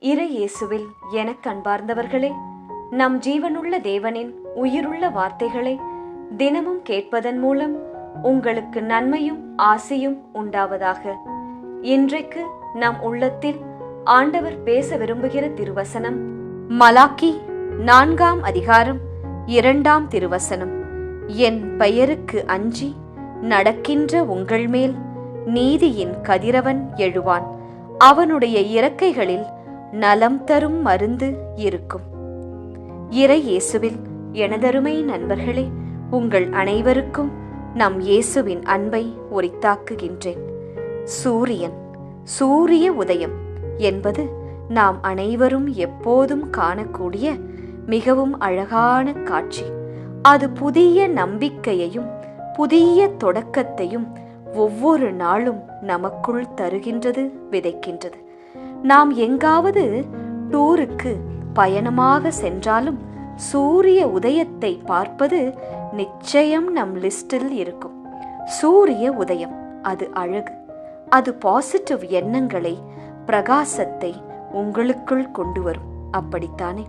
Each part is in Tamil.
இறை இயேசுவில் எனக் கண்பார்ந்தவர்களே நம் ஜீவனுள்ள தேவனின் உயிருள்ள வார்த்தைகளை தினமும் கேட்பதன் மூலம் உங்களுக்கு நன்மையும் ஆசையும் உண்டாவதாக. இன்றைக்கு நம் உள்ளத்தில் ஆண்டவர் பேச விரும்புகிற திருவசனம் மலாக்கி நான்காம் அதிகாரம் இரண்டாம் திருவசனம். என் பெயருக்கு அஞ்சி நடக்கின்ற உங்கள் மேல் நீதியின் கதிரவன் எழுவான். அவனுடைய இறக்கைகளில் நலம் தரும் மருந்து இருக்கும். இறை இயேசுவில் எனதருமை நண்பர்களே உங்கள் அனைவருக்கும் நம் இயேசுவின் அன்பை உரித்தாக்குகின்றேன். சூரியன் சூரிய உதயம் என்பது நாம் அனைவரும் எப்போதும் காணக்கூடிய மிகவும் அழகான காட்சி. அது புதிய நம்பிக்கையையும் புதிய தொடக்கத்தையும் ஒவ்வொரு நாளும் நமக்குள் தருகின்றது விதைக்கின்றது. நாம் எங்காவது டூருக்கு பயணமாக சென்றாலும் சூரிய உதயத்தை பார்ப்பது நிச்சயம் நம் லிஸ்டில் இருக்கும். சூரிய உதயம் அது அழகு. அது பாசிட்டிவ் எண்ணங்களை பிரகாசத்தை உங்களுக்குள் கொண்டு வரும். அப்படித்தானே?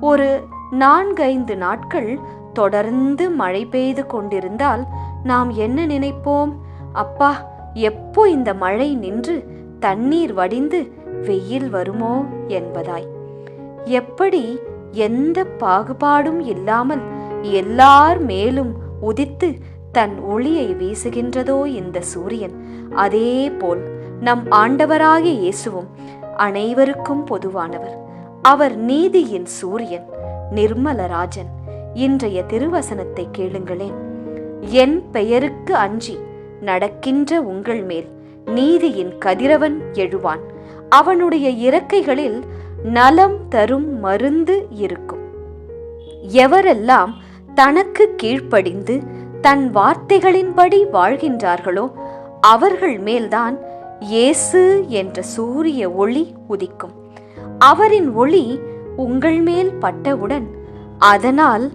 ஒரு நான்கைந்து நாட்கள் தொடர்ந்து மழை பெய்து கொண்டிருந்தால் நாம் என்ன நினைப்போம்? அப்பா எப்போ இந்த மழை நின்று தண்ணீர் வடிந்து வெயில் வருமோ என்பதாய். எப்படி எந்த பாகுபாடும் இல்லாமல் எல்லார் மேலும் உதித்து தன் ஒளியை வீசுகின்றதோ இந்த சூரியன். அதே போல் நம் ஆண்டவராகிய இயேசுவும் அனைவருக்கும் பொதுவானவர். அவர் நீதியின் சூரியன் நிர்மலராஜன். இன்றைய திருவசனத்தை கேளுங்களேன். என் பெயருக்கு அஞ்சி நடக்கின்ற உங்கள் மேல் நீதியின் கதிரவன் எழுவான். அவனுடைய இறக்கைகளில் நலம் தரும் மருந்து இருக்கும். எவரெல்லாம் தனக்கு கீழ்ப்படிந்து தன் வார்த்தைகளின்படி வாழ்கின்றார்களோ அவர்கள் மேல்தான் இயேசு என்ற சூரிய ஒளி உதிக்கும். அவரின் ஒளி உங்கள் மேல் பட்டவுடன் அதனால்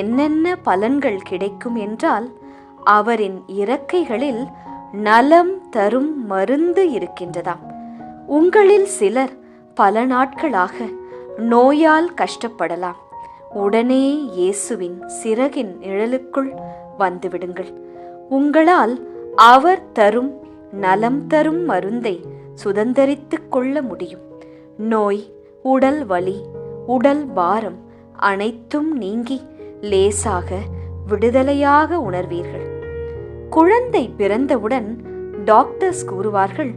என்னென்ன பலன்கள் கிடைக்கும் என்றால் அவரின் இறக்கைகளில் நலம் தரும் மருந்து இருக்கின்றதாம். உங்களில் சிலர் பல நாட்களாக நோயால் கஷ்டப்படலாம். உடனே இயேசுவின் சிறகின் நிழலுக்குள் வந்துவிடுங்கள். உங்களால் அவர் தரும் நலம் தரும் மருந்தை சுதந்திரித்துக் கொள்ள முடியும். நோய் உடல் வலி உடல் பாரம் அனைத்தும் நீங்கி லேசாக விடுதலையாக உணர்வீர்கள். குழந்தை பிறந்தவுடன் டாக்டர்ஸ் கூறுவார்கள்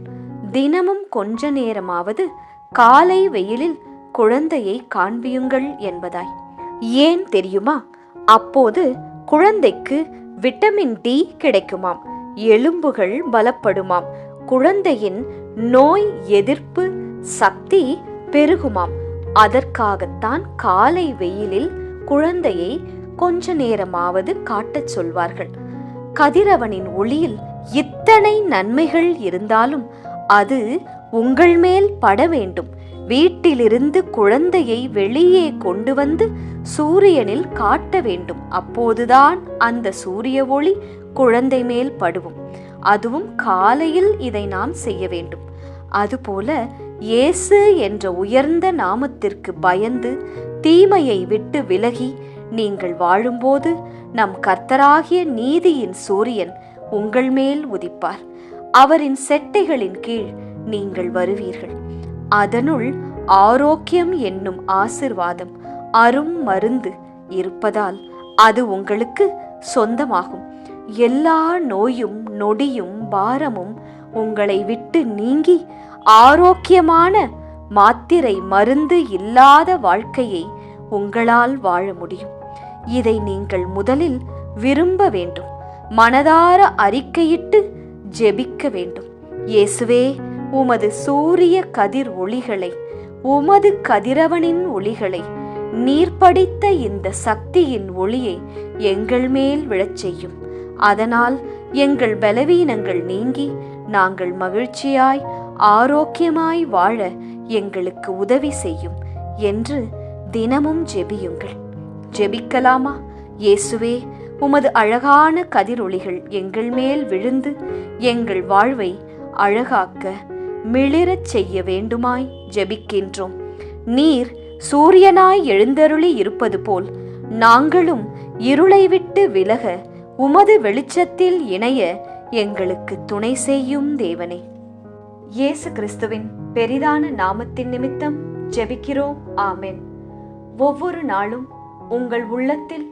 தினமும் கொஞ்ச நேரமாவது காலை வெயிலில் குழந்தையை காண்பியுங்கள் என்பதாய். ஏன் தெரியுமா? அப்போது குழந்தைக்கு விட்டமின் டி கிடைக்குமாம். எலும்புகள் பலப்படுமாம். குழந்தையின் நோய் எதிர்ப்பு சக்தி பெருகுமாம். அதற்காகத்தான் காலை வெயிலில் குழந்தையை கொஞ்ச நேரமாவது காட்டச் சொல்வார்கள். கதிரவனின் ஒளியில் இத்தனை நன்மைகள் இருந்தாலும் அது உங்கள் மேல் பட வேண்டும். வீட்டிலிருந்து குழந்தையை வெளியே கொண்டு வந்து சூரியனில் காட்ட வேண்டும். அப்போதுதான் அந்த சூரிய ஒளி குழந்தை மேல் படுவோம். அதுவும் காலையில் இதை நாம் செய்ய வேண்டும். அதுபோல இயேசு என்ற உயர்ந்த நாமத்திற்கு பயந்து தீமையை விட்டு விலகி நீங்கள் வாழும்போது நம் கர்த்தராகிய நீதியின் சூரியன் உங்கள் மேல் உதிப்பார். அவரின் செட்டைகளின் கீழ் நீங்கள் வருவீர்கள். அதனுள் ஆரோக்கியம் என்னும் ஆசிர்வாதம் அரும் மருந்து இருப்பதால் அது உங்களுக்கு சொந்தமாகும். எல்லா நோயும் நொடியும் பாரமும் உங்களை விட்டு நீங்கி ஆரோக்கியமான மாத்திரை மருந்து இல்லாத வாழ்க்கையை உங்களால் வாழ முடியும். இதை நீங்கள் முதலில் விரும்ப வேண்டும். மனதார அறிக்கையிட்டு ஜெபிக்க வேண்டும். இயேசுவே உமது சூரிய கதிர் ஒளிகளை உமது கதிரவனின் ஒளிகளை நீர் படித்த இந்த சக்தியின் ஒளியை எங்கள் மேல் விழச் செய்யும். அதனால் எங்கள் பலவீனங்கள் நீங்கி நாங்கள் மகிழ்ச்சியாய் ஆரோக்கியமாய் வாழ எங்களுக்கு உதவி செய்யும் என்று தினமும் ஜெபியுங்கள். ஜெபிக்கலாமா? இயேசுவே உமது அழகான கதிரொளிகள் எங்கள் மேல் விழுந்து எங்கள் வாழ்வை அழகாக்க மிளிரச் செய்ய வேண்டுமாய் ஜெபிக்கின்றோம். நீர் சூரியனாய் எழுந்தருளி இருப்பது போல் நாங்களும் இருளை விட்டு விலக உமது வெளிச்சத்தில் இணைய எங்களுக்கு துணை செய்யும் தேவனே. இயேசு கிறிஸ்துவின் பெரிதான நாமத்தின் நிமித்தம் ஜெபிக்கிறோம். ஆமென். ஒவ்வொரு நாளும் உங்கள் உள்ளத்தில்